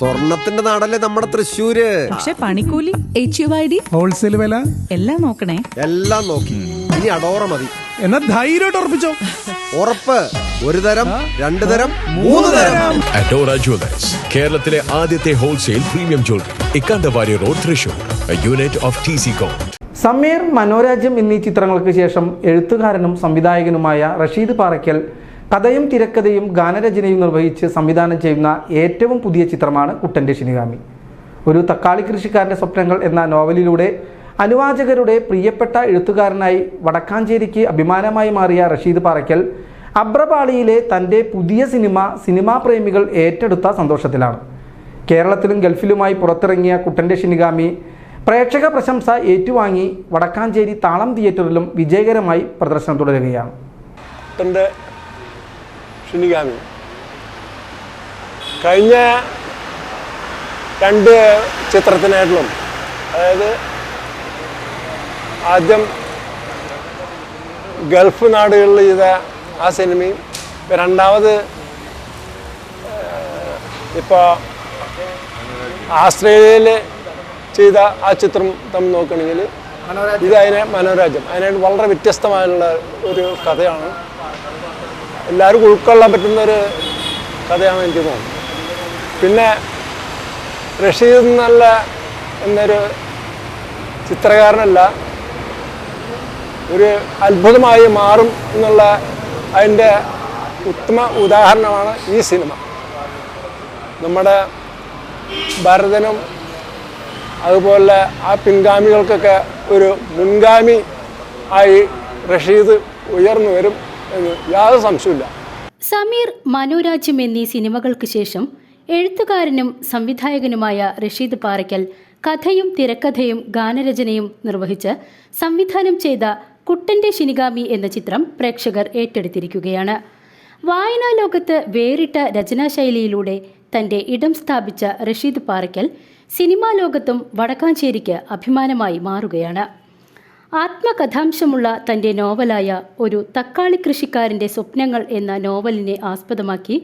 സ്വർണത്തിന്റെ നാടല്ലേ നമ്മുടെ തൃശ്ശൂര്? പക്ഷെ പണിക്കൂലി H U I D wholesale വില? എല്ലാം നോക്കണേ. എല്ലാം നോക്കി. ഇനി അടോറ മതി. എന്നാ ധൈര്യമായിട്ട് ഉറപ്പിച്ചോ? ഉറപ്പ്. ഒരു തരം രണ്ടു തരം മൂന്ന് തരം. അഡോറ ജ്വല്ലേഴ്സ് കേരളത്തിലെ ആദ്യത്തെ wholesale premium jewellery Ikkandavari road Thrissur unit of T C com Sameer Manorajyam എന്നീ ചിത്രങ്ങൾക്ക് ശേഷം എഴുത്തുകാരനും സംവിധായകനുമായ റഷീദ് പാറയ്ക്കൽ കഥയും തിരക്കഥയും ഗാനരചനയും നിർവഹിച്ച് സംവിധാനം ചെയ്യുന്ന ഏറ്റവും പുതിയ ചിത്രമാണ് കുട്ടന്റെ ശിനിഗാമി. ഒരു തക്കാളി കൃഷിക്കാരന്റെ സ്വപ്നങ്ങൾ എന്ന നോവലിലൂടെ അനുവാചകരുടെ പ്രിയപ്പെട്ട എഴുത്തുകാരനായി വടക്കാഞ്ചേരിക്ക് അഭിമാനമായി മാറിയ റഷീദ് പാറയ്ക്കൽ അബ്രപാളിയിലെ തന്റെ പുതിയ സിനിമ സിനിമാ പ്രേമികൾ ഏറ്റെടുത്ത സന്തോഷത്തിലാണ്. കേരളത്തിലും ഗൾഫിലുമായി പുറത്തിറങ്ങിയ കുട്ടന്റെ ശിനിഗാമി പ്രേക്ഷക പ്രശംസ ഏറ്റുവാങ്ങി വടക്കാഞ്ചേരി താളം തിയേറ്ററിലും വിജയകരമായി പ്രദർശനം തുടരുകയാണ്. ഷിനിഗാമി കഴിഞ്ഞ രണ്ട് ചിത്രത്തിനായിട്ടും അതായത് ആദ്യം ഗൾഫ് നാടുകളിൽ ചെയ്ത ആ സിനിമയും രണ്ടാമത് ഇപ്പോൾ ആസ്ട്രേലിയയിൽ ചെയ്ത ആ ചിത്രം തമ്മിൽ നോക്കുകയാണെങ്കിൽ ഇത് അതിനെ മനോരാജ്യം. അതിനായിട്ട് വളരെ വ്യത്യസ്തമായുള്ള ഒരു കഥയാണ്. എല്ലാവർക്കും ഉൾക്കൊള്ളാൻ പറ്റുന്ന ഒരു കഥയാണ് എനിക്ക് തോന്നുന്നത് പിന്നെ റഷീദ് നല്ല എന്നൊരു ചിത്രകാരനല്ല ഒരു അത്ഭുതമായി മാറും എന്നുള്ള അതിന്റെ ഉത്തമ ഉദാഹരണമാണ് ഈ സിനിമ. നമ്മുടെ ഭരതനും അതുപോലെ ആ പിൻഗാമികൾക്കൊക്കെ ഒരു മുൻഗാമി ആയി റഷീദ് ഉയർന്നു വരും. യാതൊരു സംശയമില്ല സമീർ മനോരാജ്യം എന്നീ സിനിമകൾക്ക് ശേഷം എഴുത്തുകാരനും സംവിധായകനുമായ റഷീദ് പാറയ്ക്കൽ കഥയും തിരക്കഥയും ഗാനരചനയും നിർവഹിച്ച് സംവിധാനം ചെയ്ത കുട്ടന്റെ ശിനിഗാമി എന്ന ചിത്രം പ്രേക്ഷകർ ഏറ്റെടുത്തിരിക്കുകയാണ്. വായനാ ലോകത്ത് വേറിട്ട രചനാശൈലിയിലൂടെ തന്റെ ഇടം സ്ഥാപിച്ച റഷീദ് പാറയ്ക്കൽ സിനിമാ ലോകത്തും വടക്കാഞ്ചേരിക്ക് അഭിമാനമായി മാറുകയാണ്. ആത്മകഥാംശമുള്ള തന്റെ നോവലായ ഒരു തക്കാളി കൃഷിക്കാരന്റെ സ്വപ്നങ്ങൾ എന്ന നോവലിനെ ആസ്പദമാക്കി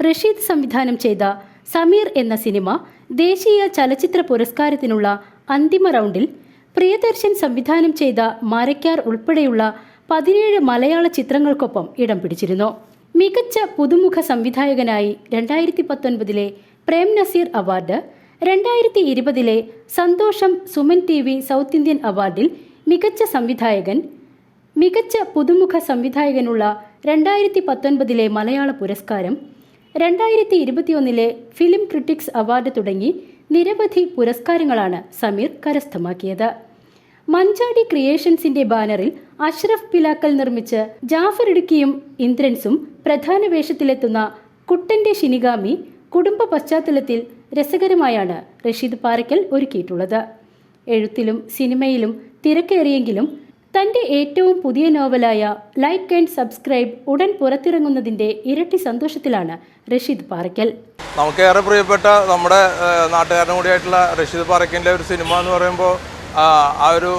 റഷീദ് സംവിധാനം ചെയ്ത സമീർ എന്ന സിനിമ ദേശീയ ചലച്ചിത്ര പുരസ്കാരത്തിനുള്ള അന്തിമ റൗണ്ടിൽ പ്രിയദർശൻ സംവിധാനം ചെയ്ത മരക്കാർ ഉൾപ്പെടെയുള്ള പതിനേഴ് മലയാള ചിത്രങ്ങൾക്കൊപ്പം ഇടം പിടിച്ചിരുന്നു. മികച്ച പുതുമുഖ സംവിധായകനായി രണ്ടായിരത്തി പത്തൊൻപതിലെ പ്രേം നസീർ അവാർഡ് രണ്ടായിരത്തി ഇരുപതിലെ സന്തോഷം Suman T V south Indian അവാർഡിൽ മികച്ച സംവിധായകൻ മികച്ച പുതുമുഖ സംവിധായകനുള്ള രണ്ടായിരത്തി പത്തൊൻപതിലെ മലയാള പുരസ്കാരം രണ്ടായിരത്തി ഇരുപത്തിയൊന്നിലെ ഫിലിം ക്രിട്ടിക്സ് അവാർഡ് തുടങ്ങി നിരവധി പുരസ്കാരങ്ങളാണ് സമീർ കരസ്ഥമാക്കിയത്. മഞ്ചാടി ക്രിയേഷൻസിന്റെ ബാനറിൽ അഷ്റഫ് പിലാക്കൽ നിർമ്മിച്ച് ജാഫർ ഇടുക്കിയും ഇന്ദ്രൻസും പ്രധാന വേഷത്തിലെത്തുന്ന കുട്ടന്റെ ശിനിഗാമി കുടുംബ പശ്ചാത്തലത്തിൽ രസകരമായാണ് റഷീദ് പാറയ്ക്കൽ ഒരുക്കിയിട്ടുള്ളത്. എഴുത്തിലും സിനിമയിലും തിരക്കേറിയെങ്കിലും തന്റെ ഏറ്റവും പുതിയ നോവലായ ലൈക്ക് ആൻഡ് സബ്സ്ക്രൈബ് ഉടൻ പുറത്തിറങ്ങുന്നതിന്റെ ഇരട്ടി സന്തോഷത്തിലാണ് റഷീദ് പാറയ്ക്കൽ. നമുക്കേറെ പ്രിയപ്പെട്ട നമ്മുടെ നാട്ടുകാരനും കൂടിയായിട്ടുള്ള റഷീദ് പാറയ്ക്കലിന്റെ ഒരു സിനിമ എന്ന് പറയുമ്പോൾ ആ, ഒരു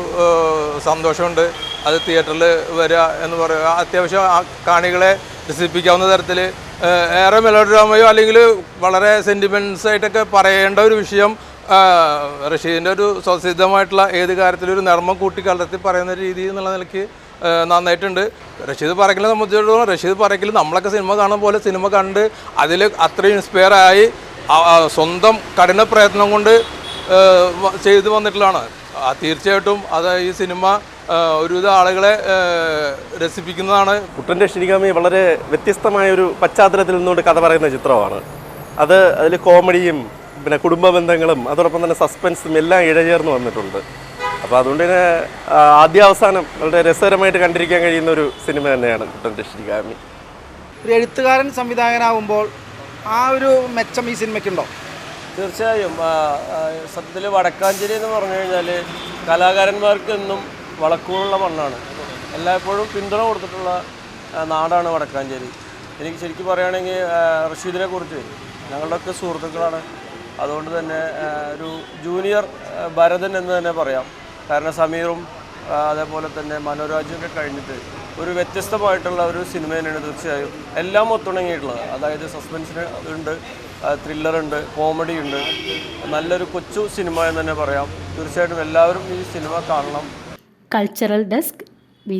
സന്തോഷമുണ്ട്. അത് തിയേറ്ററിൽ വരിക എന്ന് പറയുക. അത്യാവശ്യം ആ കാണികളെ രസിപ്പിക്കാവുന്ന തരത്തിൽ ഏറെ മെലോഡ്രാമയോ അല്ലെങ്കിൽ വളരെ സെന്റിമെൻസ് ആയിട്ടൊക്കെ പറയേണ്ട ഒരു വിഷയം റഷീദിന്റെ ഒരു സ്വസിദ്ധമായിട്ടുള്ള ഏത് കാര്യത്തിലും ഒരു നർമ്മം കൂട്ടിക്കലർത്തി പറയുന്ന രീതി എന്നുള്ള നിലയ്ക്ക് നന്നായിട്ടുണ്ട്. റഷീദ് പറക്കലിനെ സംബന്ധിച്ചിടത്തോളം റഷീദ് പറക്കൽ നമ്മളൊക്കെ സിനിമ കാണുന്ന പോലെ സിനിമ കണ്ട് അതിൽ അത്രയും ഇൻസ്പയർ ആയി സ്വന്തം കഠിന പ്രയത്നം കൊണ്ട് ചെയ്തു വന്നിട്ടുള്ളതാണ്. തീർച്ചയായിട്ടും അത് ഈ സിനിമ ഒരുവിധ ആളുകളെ രസിപ്പിക്കുന്നതാണ്. കുട്ടന്റെ ശ്രീകാമി വളരെ വ്യത്യസ്തമായ ഒരു പശ്ചാത്തലത്തിൽ നിന്നുകൊണ്ട് കഥ പറയുന്ന ചിത്രമാണ്. അത് അതിൽ കോമഡിയും പിന്നെ കുടുംബ ബന്ധങ്ങളും അതോടൊപ്പം തന്നെ സസ്പെൻസും എല്ലാം ഇഴചേർന്ന് വന്നിട്ടുണ്ട്. അപ്പോൾ അതുകൊണ്ട് തന്നെ ആദ്യ ആദ്യാവസാനം വളരെ രസകരമായിട്ട് കണ്ടിരിക്കാൻ കഴിയുന്ന ഒരു സിനിമ തന്നെയാണ് കുട്ടന്റെ ശ്രീകാമി ഒരു എഴുത്തുകാരൻ സംവിധായകനാവുമ്പോൾ ആ ഒരു മെച്ചം ഈ സിനിമയ്ക്കുണ്ടോ? തീർച്ചയായും. സത്യത്തിൽ വടക്കാഞ്ചേരി എന്ന് പറഞ്ഞു കഴിഞ്ഞാൽ കലാകാരന്മാർക്ക് എന്നും വളക്കൂറുള്ള മണ്ണാണ്. എല്ലായ്പ്പോഴും പിന്തുണ കൊടുത്തിട്ടുള്ള നാടാണ് വടക്കാഞ്ചേരി. എനിക്ക് ശരിക്കും പറയുകയാണെങ്കിൽ റഷീദിനെ കുറിച്ച് ഞങ്ങളുടെയൊക്കെ സുഹൃത്തുക്കളാണ്. അതുകൊണ്ട് തന്നെ ഒരു ജൂനിയർ ഭരതൻ എന്ന് തന്നെ പറയാം. കാരണം സമീറും അതേപോലെ തന്നെ മനോരാജൊക്കെ കഴിഞ്ഞിട്ട് ഒരു വ്യത്യസ്തമായിട്ടുള്ള ഒരു സിനിമ തന്നെയാണ് തീർച്ചയായും എല്ലാം ഒത്തുണങ്ങിയിട്ടുള്ളത്. അതായത് സസ്പെൻസ് ഉണ്ട് ത്രില്ലറുണ്ട് കോമഡി ഉണ്ട് നല്ലൊരു കൊച്ചു സിനിമ എന്ന് തന്നെ പറയാം. തീർച്ചയായിട്ടും എല്ലാവരും ഈ സിനിമ കാണണം. Cultural desk B